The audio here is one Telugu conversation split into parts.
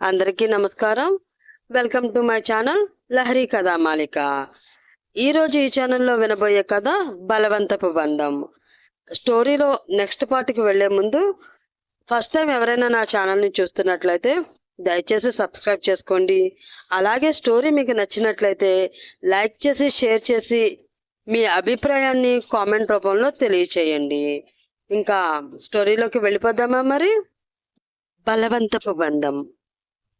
అందరికీ నమస్కారం. Welcome to my channel Lahari Katha Malika ఈరోజు ఈ ఛానల్లో వినబోయే కథ బలవంతపు బంధం. స్టోరీలో నెక్స్ట్ పార్ట్కి వెళ్ళే ముందు ఫస్ట్ టైం ఎవరైనా నా ఛానల్ని చూస్తున్నట్లయితే దయచేసి సబ్స్క్రైబ్ చేసుకోండి. అలాగే స్టోరీ మీకు నచ్చినట్లయితే లైక్ చేసి షేర్ చేసి మీ అభిప్రాయాన్ని కామెంట్ రూపంలో తెలియచేయండి. ఇంకా స్టోరీలోకి వెళ్ళిపోదామా మరి? బలవంతపు బంధం.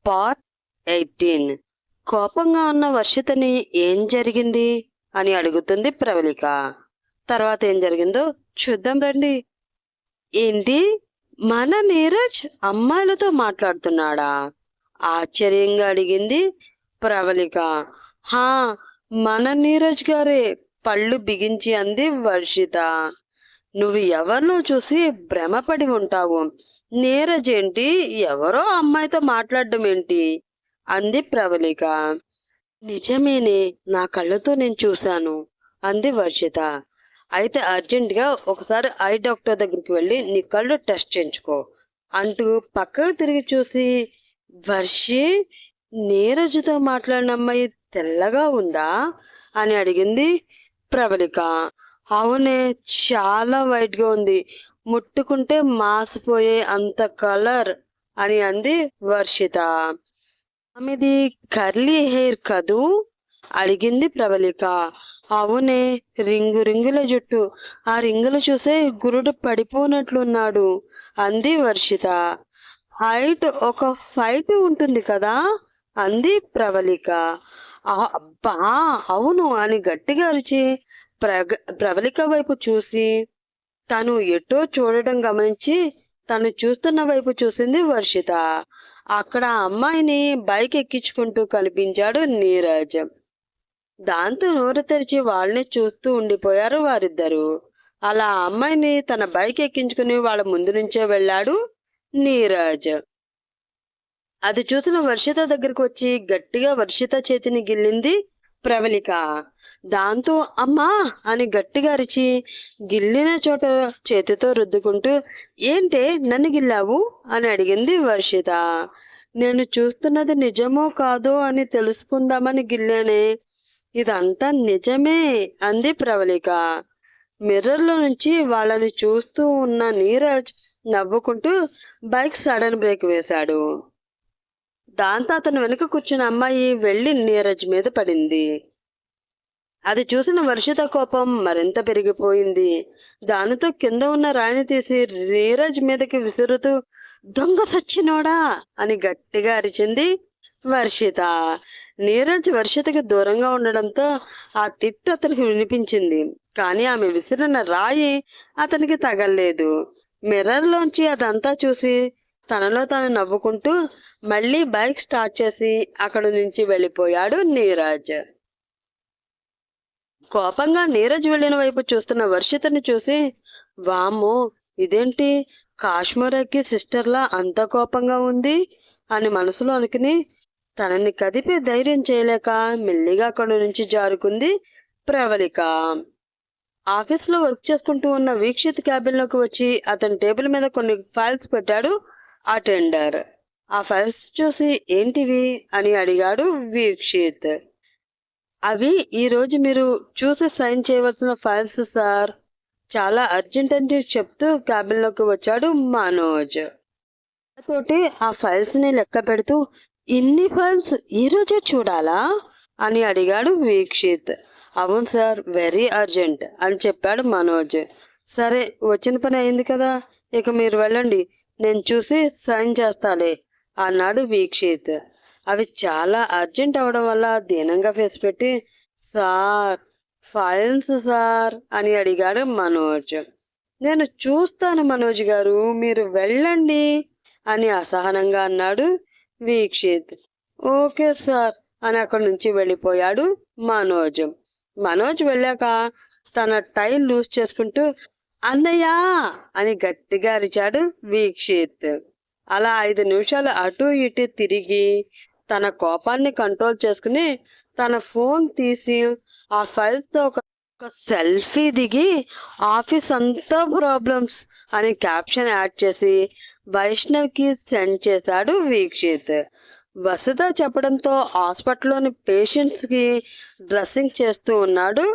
Part eighteen. కోపంగా ఉన్న వర్షితని ఏం జరిగింది? అని అడుగుతుంది ప్రవళిక. తర్వాత ఏం జరిగిందో చూద్దాం రండి. ఏంటి? మన నీరజ్ అమ్మాయిలతో మాట్లాడుతున్నాడా? ఆశ్చర్యంగా అడిగింది ప్రవళిక. హా మన నీరజ్ గారే పళ్ళు బిగించి అంది వర్షిత. నువ్వు ఎవరినో చూసి భ్రమపడి ఉంటావు. నీరజ్ ఏంటి? ఎవరో అమ్మాయితో మాట్లాడడం ఏంటి? అంది ప్రవళిక నిజమేనే నా కళ్ళతో నేను చూశాను అంది వర్షిత. అయితే అర్జెంటుగా ఒకసారి ఐ డాక్టర్ దగ్గరికి వెళ్ళి నీ కళ్ళు టెస్ట్ చేయించుకో అంటూ పక్కకు తిరిగి చూసి వర్షి నీరజ్తో మాట్లాడిన అమ్మాయి తెల్లగా ఉందా? అని అడిగింది ప్రవళిక అవునే చాలా వైట్గా ఉంది. ముట్టుకుంటే మాసిపోయే అంత కలర్ అని అంది వర్షిత. ఆమెది కర్లీ హెయిర్ కదూ? అడిగింది ప్రబలిక. అవునే రింగు రింగుల జుట్టు. ఆ రింగులు చూసే గురుడు పడిపోనట్లున్నాడు అంది వర్షిత. హైట్ ఒక ఫైట్ ఉంటుంది కదా? అంది ప్రవళిక అబ్బా అవును అని గట్టిగా అరిచి ప్రగ ప్రవళిక వైపు చూసి తను ఎటో చూడటం గమనించి తను చూస్తున్న వైపు చూసింది వర్షిత. అక్కడ అమ్మాయిని బైక్ ఎక్కించుకుంటూ కనిపించాడు నీరజ్. దాంతో నోరు తెరిచి వాళ్ళని చూస్తూ ఉండిపోయారు వారిద్దరు. అలా ఆ అమ్మాయిని తన బైక్ ఎక్కించుకుని వాళ్ళ ముందు నుంచే వెళ్ళాడు నీరజ్. అది చూసిన వర్షిత దగ్గరకు వచ్చి గట్టిగా వర్షిత చేతిని గిల్లింది. ప్రవళిక. దాంతో అమ్మా అని గట్టిగా అరిచి గిల్లిన చోట చేతితో రుద్దుకుంటూ ఏంటే నన్ను గిల్లావు? అని అడిగింది వర్షిత. నేను చూస్తున్నది నిజమో కాదో అని తెలుసుకుందామని గిల్లానే. ఇదంతా నిజమే అంది ప్రవళిక. మిర్రర్లో నుంచి వాళ్ళని చూస్తూ ఉన్న నీరజ్ నవ్వుకుంటూ బైక్ సడన్ బ్రేక్ వేశాడు. దాంతో అతను వెనుక కూర్చున్న అమ్మాయి వెళ్ళి నీరజ్ మీద పడింది. అది చూసిన వర్షిత కోపం మరింత పెరిగిపోయింది. దానితో కింద ఉన్న రాయిని తీసి నీరజ్ మీదకి విసురుతూ దొంగ సచ్చినోడా అని గట్టిగా అరిచింది వర్షిత. నీరజ్ వర్షితకి దూరంగా ఉండడంతో ఆ తిట్టు అతనికి వినిపించింది. కానీ ఆమె విసిరిన రాయి అతనికి తగల్లేదు. మిర్రర్లోంచి అదంతా చూసి తనలో తాను నవ్వుకుంటూ మళ్ళీ బైక్ స్టార్ట్ చేసి అక్కడి నుంచి వెళ్ళిపోయాడు నీరజ్. కోపంగా నీరజ్ వెళ్ళిన వైపు చూస్తున్న వర్షితని చూసి వామ్మో ఇదేంటి? కాశ్మీరకి సిస్టర్లా అంత కోపంగా ఉంది? అని మనసులో అనుకుని తనని కదిపే ధైర్యం చేయలేక మెల్లిగా అక్కడి నుంచి జారుకుంది ప్రవళిక. ఆఫీస్లో వర్క్ చేసుకుంటూ ఉన్న వీక్షిత్ క్యాబిన్లోకి వచ్చి అతని టేబుల్ మీద కొన్ని ఫైల్స్ పెట్టాడు. అటెండర్ ఆ ఫైల్స్ చూసి ఏంటివి అని అడిగాడు వీక్షిత్. అవి ఈరోజు మీరు చూసి సైన్ చేయవలసిన ఫైల్స్ సార్. చాలా అర్జెంట్ అని చెప్తూ క్యాబిన్లోకి వచ్చాడు మనోజ్. తోటి ఆ ఫైల్స్ని లెక్క పెడుతూ ఇన్ని ఫైల్స్ ఈరోజే చూడాలా? అని అడిగాడు వీక్షిత్. అవును సార్ వెరీ అర్జెంట్ అని చెప్పాడు మనోజ్. సరే వచ్చిన పని అయింది కదా ఇక మీరు వెళ్ళండి. నేను చూసి సైన్ చేస్తాలే అన్నాడు వీక్షిత్. అవి చాలా అర్జెంట్ అవడం వల్ల దీనంగా ఫేస్ పెట్టి సార్ ఫైల్స్ సార్ అని అడిగాడు మనోజ్. నేను చూస్తాను మనోజ్ గారు మీరు వెళ్ళండి అని అసహనంగా అన్నాడు వీక్షిత్. ఓకే సార్ అని అక్కడి నుంచి వెళ్ళిపోయాడు మనోజ్. మనోజ్ వెళ్ళాక తన టైల్ లూజ్ చేసుకుంటూ అన్నయ్య అని గట్టిగా అరిచాడు వీక్షిత్. అలా ఐదు నిమిషాలు అటు ఇటు తిరిగి తన కోపాన్ని కంట్రోల్ చేసుకుని తన ఫోన్ తీసి ఆ ఫైల్స్తో ఒక ఒక సెల్ఫీ దిగి ఆఫీస్ అంతా ప్రాబ్లమ్స్ అని క్యాప్షన్ యాడ్ చేసి వైష్ణవ్కి సెండ్ చేశాడు వీక్షిత్. వసుధ చెప్పడంతో హాస్పిటల్లోని పేషెంట్స్కి డ్రెస్సింగ్ చేస్తూ ఉన్నాడు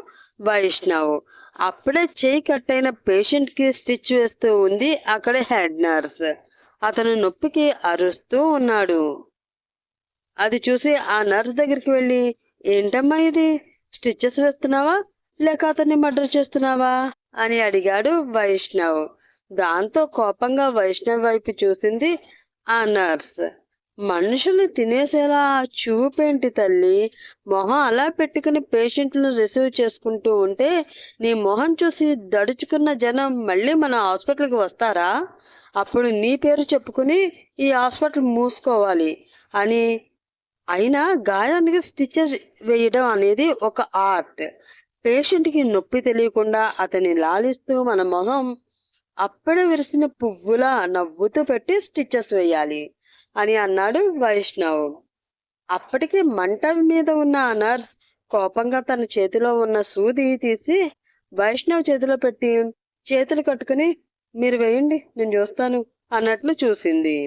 వైష్ణవ్. అప్పుడే చేయి కట్టైన పేషెంట్కి స్టిచ్ వేస్తూ ఉంది అక్కడ హెడ్ నర్స్. అతను నొప్పికి అరుస్తూ ఉన్నాడు. అది చూసి ఆ నర్స్ దగ్గరికి వెళ్ళి ఏంటమ్మా ఇది? స్టిచ్చెస్ వేస్తున్నావా? లేక అతన్ని మర్డర్ చేస్తున్నావా? అని అడిగాడు వైష్ణవ్. దాంతో కోపంగా వైష్ణవ్ వైపు చూసింది ఆ నర్స్. మనుషుల్ని తినేసేలా చూపేంటి తల్లి? మొహం అలా పెట్టుకుని పేషెంట్లను రిసీవ్ చేసుకుంటూ ఉంటే నీ మొహం చూసి దడుచుకున్న జనం మళ్ళీ మన హాస్పిటల్కి వస్తారా? అప్పుడు నీ పేరు చెప్పుకుని ఈ హాస్పిటల్ మూసుకోవాలి అని. అయినా గాయానికి స్టిచ్చెస్ వేయడం అనేది ఒక ఆర్ట్. పేషెంట్కి నొప్పి తెలియకుండా అతన్ని లాలిస్తూ మన మొహం అప్పుడే విరిసిన పువ్వులా నవ్వుతూ పెట్టి స్టిచ్చెస్ వేయాలి. అని అన్నాడు వైష్ణవ్. అప్పటికి మంట మీద ఉన్న ఆ నర్స్ కోపంగా తన చేతిలో ఉన్న సూది తీసి వైష్ణవ్ చేతిలో పెట్టి చేతులు కట్టుకుని మీరు వేయండి నేను చూస్తాను అన్నట్లు చూసింది.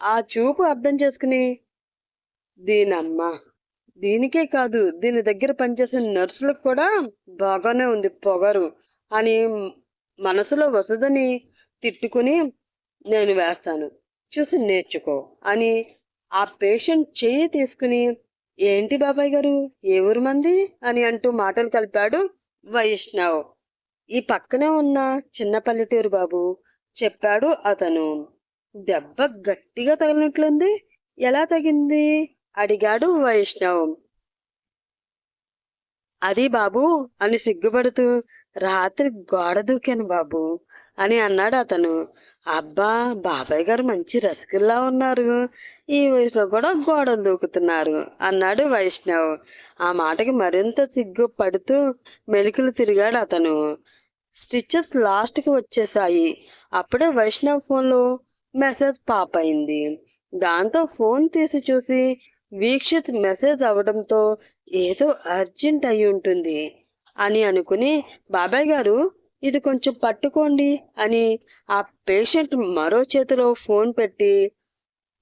ఆ చూపు అర్థం చేసుకుని దీనమ్మ దీనికే కాదు దీని దగ్గర పనిచేసిన నర్సులకు కూడా బాగానే ఉంది పొగరు అని మనసులో వసదని తిట్టుకుని నేను వేస్తాను చూసి నేర్చుకో అని ఆ పేషెంట్ చెయ్యి తీసుకుని ఏంటి బాబాయ్ గారు? ఏ ఊరు మంది? అని అంటూ మాటలు కలిపాడు వైష్ణవ్. ఈ పక్కనే ఉన్న చిన్న పల్లెటూరు బాబు చెప్పాడు అతను. దెబ్బ గట్టిగా తగిలినట్లుంది. ఎలా తగింది? అడిగాడు వైష్ణవ్. అది బాబు అని సిగ్గుపడుతూ రాత్రి గోడ దూకాను బాబు. అని అన్నాడు అతను. అబ్బా బాబాయ్ గారు మంచి రసికుల్లా ఉన్నారు. ఈ వయసులో కూడా గోడలు దూకుతున్నారు అన్నాడు వైష్ణవ్. ఆ మాటకి మరింత సిగ్గు పడుతూ మెలికలు తిరిగాడు అతను. స్టిచ్చెస్ లాస్ట్కి వచ్చేసాయి. అప్పుడే వైష్ణవ్ ఫోన్లో మెసేజ్ పాప్ అయింది. దాంతో ఫోన్ తీసి చూసి వీక్షిత్ మెసేజ్ అవడంతో ఏదో అర్జెంట్ అయి ఉంటుంది అని అనుకుని బాబాయ్ గారు ఇది కొంచెం పట్టుకోండి అని ఆ పేషెంట్ మరో చేతిలో ఫోన్ పెట్టి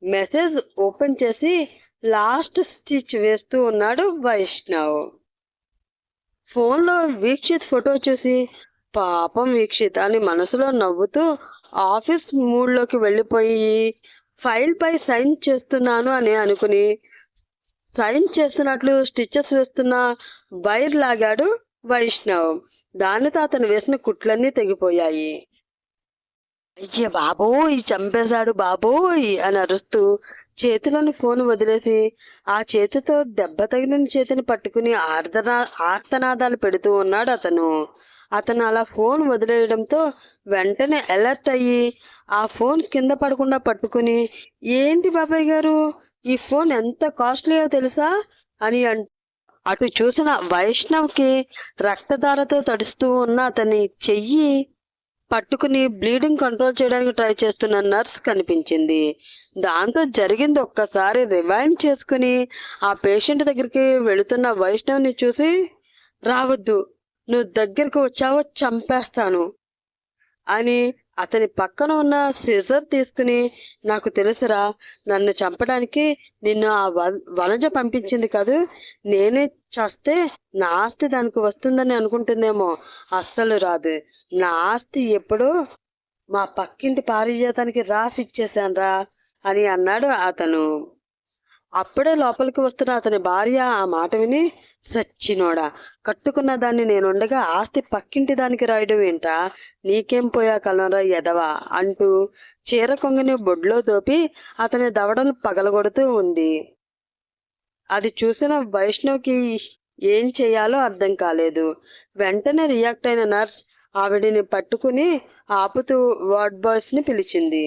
మెసేజ్ ఓపెన్ చేసి లాస్ట్ స్టిచ్ వేస్తూ ఉన్నాడు వైష్ణవ్. ఫోన్లో వీక్షిత్ ఫోటో చూసి పాపం వీక్షిత్ అని మనసులో నవ్వుతూ ఆఫీస్ మూడ్లోకి వెళ్ళిపోయి ఫైల్పై సైన్ చేస్తున్నాను అని అనుకుని సైన్ చేస్తున్నట్లు స్టిచ్చెస్ వేస్తున్న వైర్ లాగాడు వైష్ణవ్ దానితో అతను వేసిన కుట్లన్నీ తెగిపోయాయి. అయ్య బాబోయ్ చంపేశాడు బాబోయ్ అని అరుస్తూ చేతిలోని ఫోన్ వదిలేసి ఆ చేతితో దెబ్బ తగిలిన చేతిని పట్టుకుని ఆర్దనా ఆర్తనాదాలు పెడుతూ ఉన్నాడు అతను. అతను అలా ఫోన్ వదిలేయడంతో వెంటనే అలర్ట్ అయ్యి ఆ ఫోన్ కింద పడకుండా పట్టుకుని ఏంటి బాబాయ్ గారు ఈ ఫోన్ ఎంత కాస్ట్లీయో తెలుసా? అని అన్ అటు చూసిన వైష్ణవ్కి రక్తధారతో తడుస్తూ ఉన్న అతని చెయ్యి పట్టుకుని బ్లీడింగ్ కంట్రోల్ చేయడానికి ట్రై చేస్తున్న నర్స్ కనిపించింది. దాంతో జరిగింది ఒక్కసారి రివైండ్ చేసుకుని ఆ పేషెంట్ దగ్గరికి వెళుతున్న వైష్ణవ్ని చూసి రావద్దు నువ్వు దగ్గరకు వచ్చావో చంపేస్తాను అని అతని పక్కన ఉన్న సిజర్ తీసుకుని నాకు తెలుసురా నన్ను చంపడానికి నిన్ను ఆ వనజ పంపించింది కాదు? నేనే చస్తే నా ఆస్తి దానికి వస్తుందని అనుకుంటుందేమో. అస్సలు రాదు. నా ఆస్తి ఎప్పుడు మా పక్కింటి పారిజాతానికి రాసి ఇచ్చేశాన్రా అని అన్నాడు అతను. అప్పుడే లోపలికి వస్తున్న అతని భార్య ఆ మాట విని సచ్చినోడా కట్టుకున్న దాన్ని నేనుండగా ఆస్తి పక్కింటి దానికి రాయడం ఏంటా నీకేం పోయా కలరా ఎదవా అంటూ చీర కొంగని బొడ్లో దోపి అతని దవడలు పగలగొడుతూ ఉంది. అది చూసిన వైష్ణవ్కి ఏం చేయాలో అర్థం కాలేదు. వెంటనే రియాక్ట్ అయిన నర్స్ ఆవిడిని పట్టుకుని ఆపుతూ వార్డ్ బాయ్స్ని పిలిచింది.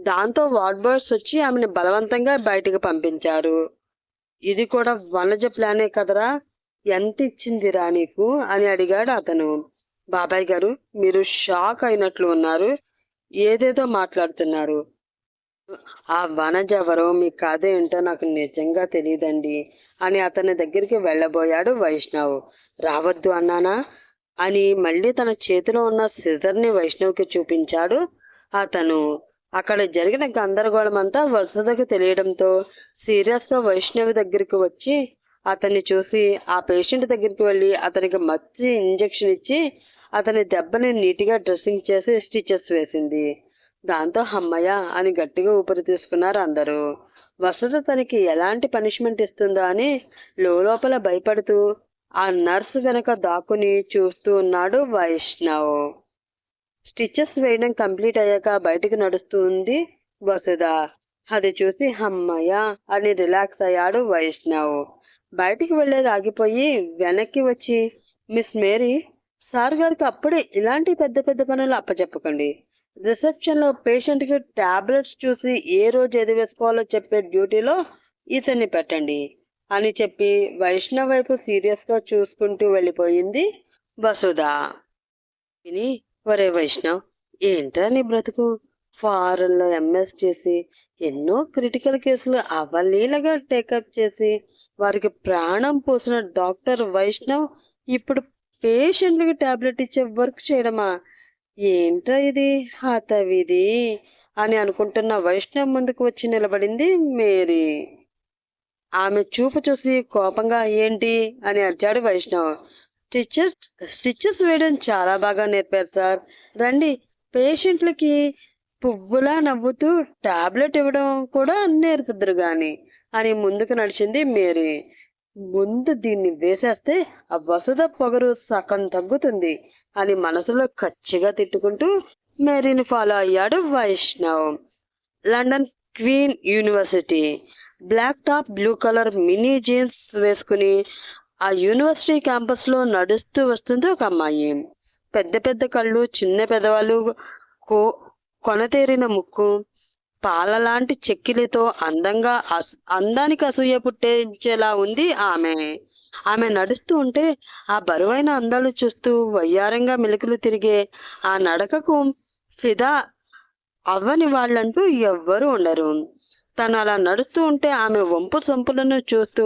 దాంతో వార్డ్ బాయ్స్ వచ్చి ఆమెను బలవంతంగా బయటికి పంపించారు. ఇది కూడా వనజ ప్లానే కదరా? ఎంత ఇచ్చిందిరా నీకు? అని అడిగాడు అతను. బాబాయ్ గారు మీరు షాక్ అయినట్లు ఉన్నారు. ఏదేదో మాట్లాడుతున్నారు. ఆ వనజ ఎవరో మీ కథ ఏంటో నాకు నిజంగా తెలియదండి అని అతని దగ్గరికి వెళ్ళబోయాడు వైష్ణవ్. రావద్దు అన్నానా? అని మళ్ళీ తన చేతిలో ఉన్న సిజర్ని వైష్ణవ్కి చూపించాడు అతను. అక్కడ జరిగిన గందరగోళమంతా వసుధకు తెలియడంతో సీరియస్గా వైష్ణవి దగ్గరికి వచ్చి అతన్ని చూసి ఆ పేషెంట్ దగ్గరికి వెళ్ళి అతనికి మత్తి ఇంజెక్షన్ ఇచ్చి అతని దెబ్బని నీట్గా డ్రెస్సింగ్ చేసి స్టిచెస్ వేసింది. దాంతో హమ్మయ్య అని గట్టిగా ఊపిరి తీసుకున్నారు అందరూ. వసత తనకి ఎలాంటి పనిష్మెంట్ ఇస్తుందో అని లోపల భయపడుతూ ఆ నర్స్ వెనక దాక్కుని చూస్తూ ఉన్నాడు వైష్ణవ్. స్టిచెస్ వేయడం కంప్లీట్ అయ్యాక బయటకు నడుస్తుంది వసుధ. అది చూసి హమ్మయ్య అని రిలాక్స్ అయ్యాడు వైష్ణవ్. బయటికి వెళ్ళేది ఆగిపోయి వెనక్కి వచ్చి మిస్ మేరీ సార్ గారికి అప్పుడే ఇలాంటి పెద్ద పెద్ద పనులు అప్పచెప్పకండి. రిసెప్షన్లో పేషెంట్కి టాబ్లెట్స్ చూసి ఏ రోజు ఏది వేసుకోవాలో చెప్పే డ్యూటీలో ఇతన్ని పెట్టండి అని చెప్పి వైష్ణవ్ వైపు సీరియస్గా చూసుకుంటూ వెళ్ళిపోయింది వసుధ. విని ఒరే వైష్ణవ్ ఏంట్రా నీ బ్రతుకు? ఫారెన్లో ఎంఎస్ చేసి ఎన్నో క్రిటికల్ కేసులు అవలీలగా టేకప్ చేసి వారికి ప్రాణం పోసిన డాక్టర్ వైష్ణవ్ ఇప్పుడు పేషెంట్లకు టాబ్లెట్ ఇచ్చే వర్క్ చేయడమా? ఏంట్రా ఇది? హతవిది అని అనుకుంటున్న వైష్ణవ్ ముందుకు వచ్చి నిలబడింది మేరీ. ఆమె చూపు చూసి కోపంగా ఏంటి? అని అరిచాడు వైష్ణవ్. స్టిచెస్ స్టిచెస్ వేయడం చాలా బాగా నేర్పారు సార్. రండి పేషెంట్లకి పువ్వులా నవ్వుతూ టాబ్లెట్ ఇవ్వడం కూడా నేర్పుద్దరు గాని అని ముందుకు నడిచింది మేరీ. ముందు దీన్ని వేసేస్తే ఆ వసుధ పొగరు సగం తగ్గుతుంది అని మనసులో ఖచ్చిగా తిట్టుకుంటూ మేరీని ఫాలో అయ్యాడు Vaishnav. London queen university. Black top blue colour mini jeans వేసుకుని ఆ యూనివర్సిటీ క్యాంపస్లో నడుస్తూ వస్తుంది ఒక అమ్మాయి. పెద్ద పెద్ద కళ్ళు చిన్న పెదవాళ్ళు కో కొనతేరిన ముక్కు పాలలాంటి చెక్కిలితో అందంగా అస్ అందానికి అసూయ పుట్టించేలా ఉంది ఆమె. ఆమె నడుస్తూ ఉంటే ఆ బరువైన అందాలు చూస్తూ వయ్యారంగా మెలుకులు తిరిగే ఆ నడకకు ఫిదా అవ్వని వాళ్ళంటూ ఎవ్వరూ ఉండరు. తను అలా నడుస్తూ ఉంటే ఆమె వంపు సొంపులను చూస్తూ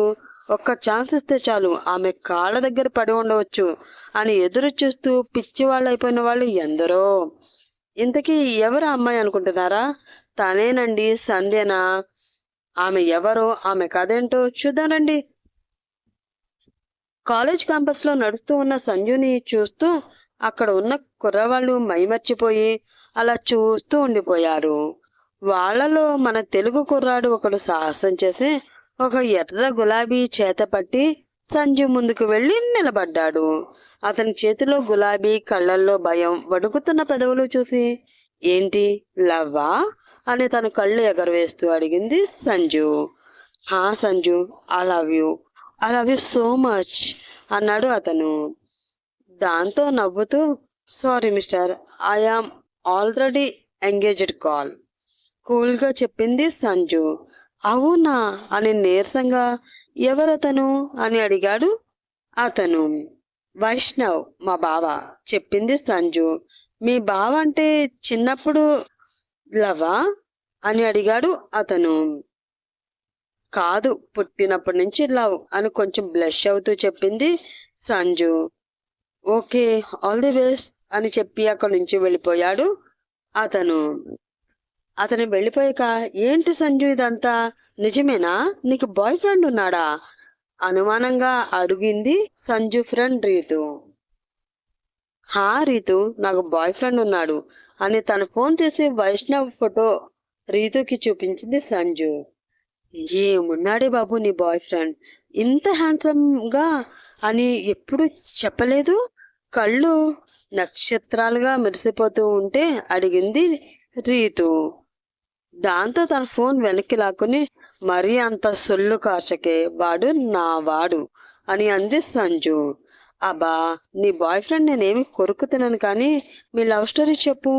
ఒక్క ఛాన్స్ ఇస్తే చాలు. ఆమె కాళ్ళ దగ్గర పడి ఉండవచ్చు అని ఎదురు చూస్తూ పిచ్చి వాళ్ళు అయిపోయిన వాళ్ళు ఎందరో. ఇంతకీ ఎవరు ఆ అమ్మాయి అనుకుంటున్నారా? తనేనండి సంధ్యనా? ఆమె ఎవరో ఆమె కదేంటో చూద్దానండి కాలేజ్ క్యాంపస్లో నడుస్తూ ఉన్న సంజుని చూస్తూ అక్కడ ఉన్న కుర్రవాళ్ళు మైమర్చిపోయి అలా చూస్తూ ఉండిపోయారు. వాళ్ళలో మన తెలుగు కుర్రాడు ఒకడు సాహసం చేసి ఒక ఎర్ర గులాబీ చేతపట్టి సంజు ముందుకు వెళ్ళి నిలబడ్డాడు. అతని చేతిలో గులాబీ కళ్ళల్లో భయం వణుకుతున్న పెదవులు చూసి ఏంటి లవ్వా? అని తను కళ్ళు ఎగరవేస్తూ అడిగింది సంజు. హా Sanju I love you I love you so much అన్నాడు అతను. దాంతో నవ్వుతూ sorry mister I am already engaged call కూల్గా చెప్పింది సంజు. అవునా? అని నీరసంగా ఎవరతను? అని అడిగాడు అతను. వైష్ణవ్ మా బావ చెప్పింది సంజు. మీ బావ అంటే చిన్నప్పుడు లవా? అని అడిగాడు అతను. కాదు పుట్టినప్పటి నుంచి లవ్ అని కొంచెం బ్లష్ అవుతూ చెప్పింది Sanju. Okay all the best అని చెప్పి అక్కడి నుంచి వెళ్ళిపోయాడు అతను. అతను వెళ్ళిపోయాక ఏంటి సంజు ఇదంతా? నిజమేనా? నీకు బాయ్ ఫ్రెండ్ ఉన్నాడా? అనుమానంగా అడిగింది సంజు ఫ్రెండ్ రీతు. హా రీతు నాకు బాయ్ ఫ్రెండ్ ఉన్నాడు అని తన ఫోన్ తీసి వైష్ణవ్ ఫోటో రీతుకి చూపించింది సంజు. ఏమున్నాడే బాబు నీ బాయ్ ఫ్రెండ్? ఇంత హ్యాండ్సమ్గా అని ఎప్పుడు చెప్పలేదు? కళ్ళు నక్షత్రాలుగా మెరిసిపోతూ ఉంటే అడిగింది రీతు. దాంతో తన ఫోన్ వెనక్కి లాక్కుని మరీ అంత సొల్లు కాచకే వాడు నా వాడు అని అంది సంజు. అబ్బా నీ బాయ్ ఫ్రెండ్ నేనేమి కొరుకు తినను కానీ మీ లవ్ స్టోరీ చెప్పు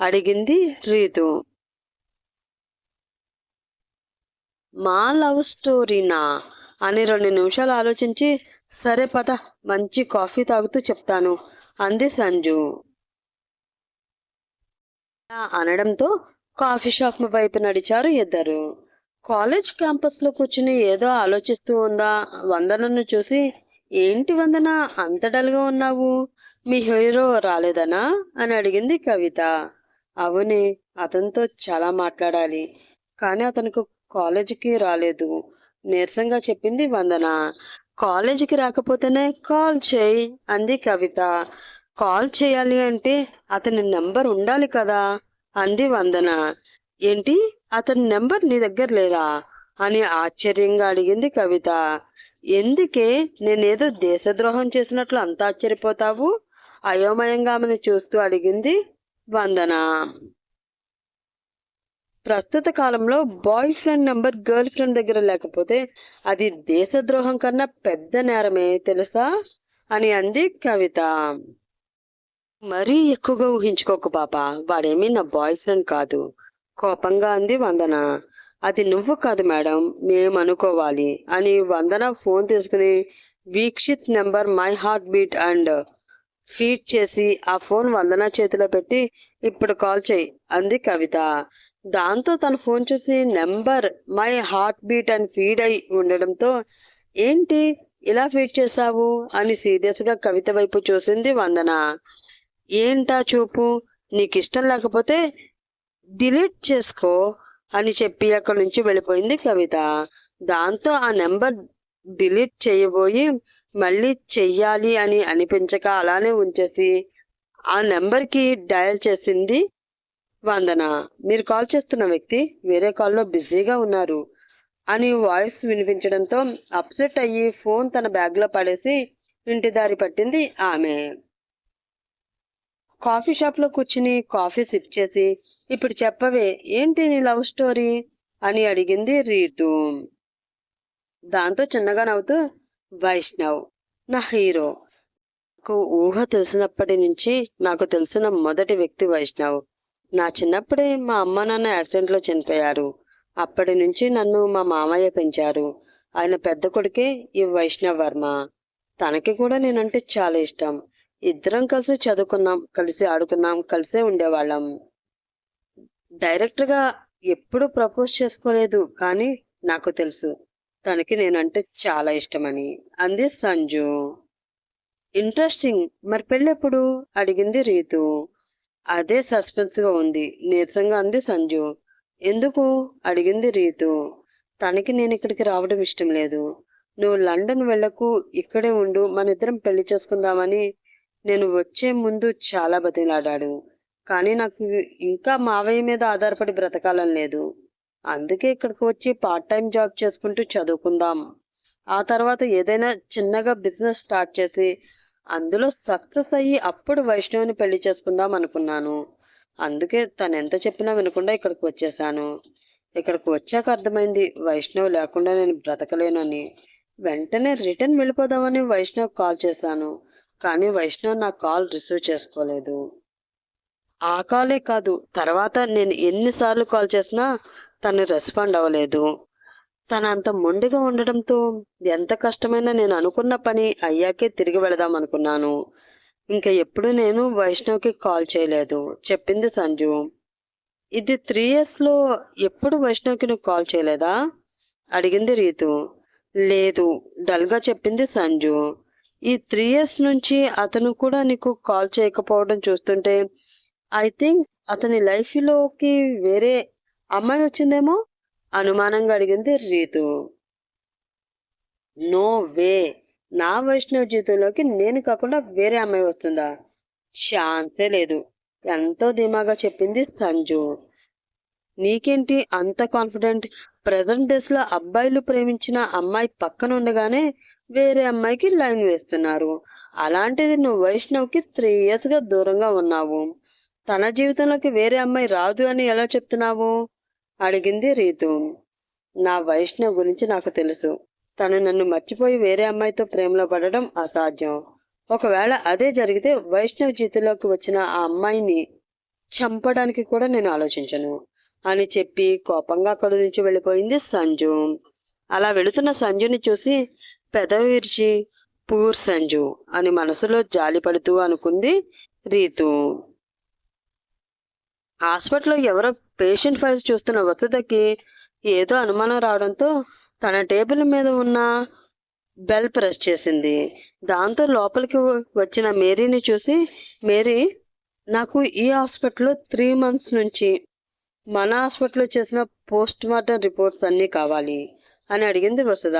అడిగింది రీతు. మా లవ్ స్టోరీనా? అని రెండు నిమిషాలు ఆలోచించి సరే పద మంచి కాఫీ తాగుతూ చెప్తాను అంది సంజు. అనడంతో కాఫీ షాప్ వైపు నడిచారు ఇద్దరు. కాలేజ్ క్యాంపస్లో కూర్చుని ఏదో ఆలోచిస్తూ ఉందా? వందనను చూసి ఏంటి వందన? అంత డల్గా ఉన్నావు? మీ హీరో రాలేదనా? అని అడిగింది కవిత. అవునే అతనితో చాలా మాట్లాడాలి. కానీ అతనికి కాలేజీకి రాలేదు. నీరసంగా చెప్పింది వందన. కాలేజీకి రాకపోతేనే కాల్ చేయి అంది కవిత. కాల్ చేయాలి అంటే అతని నెంబర్ ఉండాలి కదా? అంది వందన. ఏంటి? అతని నెంబర్ నీ దగ్గర లేదా? అని ఆశ్చర్యంగా అడిగింది కవిత. ఎందుకే? నేనేదో దేశద్రోహం చేసినట్లు అంత ఆశ్చర్యపోతావు? అయోమయంగా ఆమెను చూస్తూ అడిగింది వందన. ప్రస్తుత కాలంలో boyfriend number girlfriend దగ్గర లేకపోతే అది దేశద్రోహం కన్నా పెద్ద నేరమే తెలుసా? అని అంది కవిత. మరీ ఎక్కువగా ఊహించుకోకు పాప వాడేమీ నా బాయ్ ఫ్రెండ్ కాదు. కోపంగా అంది వందన. అది నువ్వు కాదు మేడం. మేము అనుకోవాలి అని వందన ఫోన్ తీసుకుని Veekshith number my heartbeat and feed చేసి ఆ ఫోన్ వందన చేతిలో పెట్టి ఇప్పుడు కాల్ చేయి అంది కవిత. దాంతో తన ఫోన్ చూసి నెంబర్ మై హార్ట్ బీట్ అని ఫీడ్ అయి ఉండడంతో ఏంటి ఇలా ఫీడ్ చేసావు అని సీరియస్గా కవిత వైపు చూసింది వందన. ఏంటా చూపు? నీకు ఇష్టం లేకపోతే డిలీట్ చేసుకో అని చెప్పి అక్కడి నుంచి వెళ్ళిపోయింది కవిత. దాంతో ఆ నెంబర్ డిలీట్ చేయబోయి మళ్ళీ చెయ్యాలి అని అనిపించక అలానే ఉంచేసి ఆ నెంబర్కి డయల్ చేసింది వందన. మీరు కాల్ చేస్తున్న వ్యక్తి వేరే కాల్లో బిజీగా ఉన్నారు అని వాయిస్ వినిపించడంతో అప్సెట్ అయ్యి ఫోన్ తన బ్యాగ్లో పడేసి ఇంటి దారి పట్టింది ఆమె. కాఫీ షాప్లో కూర్చుని కాఫీ సిప్ చేసి ఇప్పుడు చెప్పవే ఏంటి నీ లవ్ స్టోరీ? అని అడిగింది రీతు. దాంతో చిన్నగా నవ్వుతూ వైష్ణవ్ నా హీరో. నాకు ఊహ తెలిసినప్పటి నుంచి నాకు తెలిసిన మొదటి వ్యక్తి వైష్ణవ్. నా చిన్నప్పుడే మా అమ్మ నాన్న యాక్సిడెంట్లో చనిపోయారు. అప్పటి నుంచి నన్ను మా మామయ్య పెంచారు. ఆయన పెద్ద కొడుకే ఈ వైష్ణవ్ వర్మ. తనకి కూడా నేనంటే చాలా ఇష్టం. ఇద్దరం కలిసి చదువుకున్నాం కలిసి ఆడుకున్నాం కలిసే ఉండేవాళ్ళం. డైరెక్ట్గా ఎప్పుడు ప్రపోజ్ చేసుకోలేదు కానీ నాకు తెలుసు తనకి నేనంటే చాలా ఇష్టమని. అంది సంజు. ఇంట్రెస్టింగ్. మరి పెళ్ళెప్పుడు? అడిగింది రీతు. అదే సస్పెన్స్గా ఉంది నీరసంగా అంది సంజు. ఎందుకు? అడిగింది రీతు. తనకి నేను ఇక్కడికి రావడం ఇష్టం లేదు. నువ్వు లండన్ వెళ్ళకు ఇక్కడే ఉండు మన ఇద్దరం పెళ్ళి చేసుకుందామని నేను వచ్చే ముందు చాలా బతిలాడాడు కానీ నాకు ఇంకా మావయ్య మీద ఆధారపడి బ్రతకాలని లేదు. అందుకే ఇక్కడికి వచ్చి పార్ట్ టైం జాబ్ చేసుకుంటూ చదువుకుందాం. ఆ తర్వాత ఏదైనా చిన్నగా బిజినెస్ స్టార్ట్ చేసి అందులో సక్సెస్ అయ్యి అప్పుడు వైష్ణవిని పెళ్ళి చేసుకుందాం అనుకున్నాను. అందుకే తను ఎంత చెప్పినా వినకుండా ఇక్కడికి వచ్చేసాను ఇక్కడికి వచ్చాక అర్థమైంది వైష్ణవ్ లేకుండా నేను బ్రతకలేనని. వెంటనే రిటర్న్ వెళ్ళిపోదామని వైష్ణవ్ కాల్ చేశాను. కానీ వైష్ణవ్ నా కాల్ రిసీవ్ చేసుకోలేదు. ఆ కాలే కాదు తర్వాత నేను ఎన్నిసార్లు కాల్ చేసినా తను రెస్పాండ్ అవ్వలేదు. తను అంత మొండిగా ఉండడంతో ఎంత కష్టమైనా నేను అనుకున్న పని అయ్యాకే తిరిగి వెళదాం అనుకున్నాను. ఇంకా ఎప్పుడు నేను వైష్ణవ్కి కాల్ చేయలేదు చెప్పింది సంజు. ఇది త్రీ ఇయర్స్లో ఎప్పుడు వైష్ణవ్కి నువ్వు కాల్ చేయలేదా? అడిగింది రీతు. లేదు డల్గా చెప్పింది సంజు. ఈ త్రీ ఇయర్స్ నుంచి అతను కూడా నీకు కాల్ చేయకపోవడం చూస్తుంటే ఐ థింక్ అతని లైఫ్లోకి వేరే అమ్మాయి వచ్చిందేమో? అనుమానంగా అడిగింది రీతు. No way. నా వైష్ణవ్ జీవితంలోకి నేను కాకుండా వేరే అమ్మాయి వస్తుందా? ఛాన్సే లేదు. ఎంతో ధీమాగా చెప్పింది సంజు. నీకేంటి అంత కాన్ఫిడెంట్? ప్రజెంట్ డేస్లో అబ్బాయిలు ప్రేమించిన అమ్మాయి పక్కన ఉండగానే వేరే అమ్మాయికి లైన్ వేస్తున్నారు. అలాంటిది నువ్వు వైష్ణవ్కి త్రీ ఇయర్స్గా దూరంగా ఉన్నావు. తన జీవితంలోకి వేరే అమ్మాయి రాదు అని ఎలా చెప్తున్నావు? అడిగింది రీతు. నా వైష్ణవ్ గురించి నాకు తెలుసు. తను నన్ను మర్చిపోయి వేరే అమ్మాయితో ప్రేమలో పడడం అసాధ్యం. ఒకవేళ అదే జరిగితే వైష్ణవ్ జీవితంలోకి వచ్చిన ఆ అమ్మాయిని చంపడానికి కూడా నేను ఆలోచించను అని చెప్పి కోపంగా అక్కడి నుంచి వెళ్ళిపోయింది సంజు. అలా వెళుతున్న సంజుని చూసి పెదవి విరిచి పూర్ సంజు అని మనసులో జాలిపడుతూ అనుకుంది రీతు. హాస్పిటల్లో ఎవరో పేషెంట్ ఫైల్స్ చూస్తున్న వసుదకి ఏదో అనుమానం రావడంతో తన టేబుల్ మీద ఉన్న బెల్ ప్రెస్ చేసింది. దాంతో లోపలికి వచ్చిన మేరీని చూసి మేరీ నాకు ఈ హాస్పిటల్లో త్రీ మంత్స్ నుంచి మన హాస్పిటల్లో చేసిన పోస్ట్ మార్టం రిపోర్ట్స్ అన్నీ కావాలి అని అడిగింది వసుధ.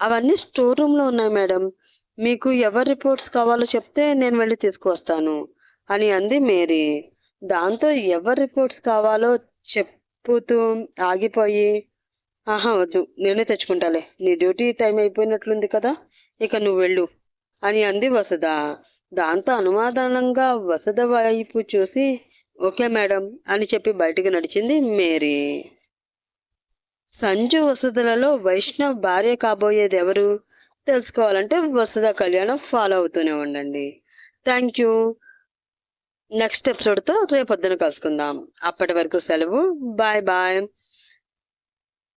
అవన్నీ స్టోర్ రూమ్లో ఉన్నాయి మేడం. మీకు ఎవరి రిపోర్ట్స్ కావాలో చెప్తే నేను వెళ్ళి తీసుకువస్తాను అని అంది మేరీ. దాంతో ఎవరి రిపోర్ట్స్ కావాలో చెప్పుతూ ఆగిపోయి ఆహా వద్దు నేనే తెచ్చుకుంటాలే. నీ డ్యూటీ టైం అయిపోయినట్లుంది కదా ఇక నువ్వు వెళ్ళు అని అంది వసుధ. దాంతో అనుమానంగా వసుధ వైపు చూసి ఓకే మేడం అని చెప్పి బయటికి నడిచింది మేరీ. సంజు వసతులలో వైష్ణవ్ భార్య కాబోయేది ఎవరు? తెలుసుకోవాలంటే వసుధ కళ్యాణం ఫాలో అవుతూనే ఉండండి. థ్యాంక్ యూ నెక్స్ట్ ఎపిసోడ్తో రేపొద్దున కలుసుకుందాం. అప్పటి వరకు సెలవు. Bye bye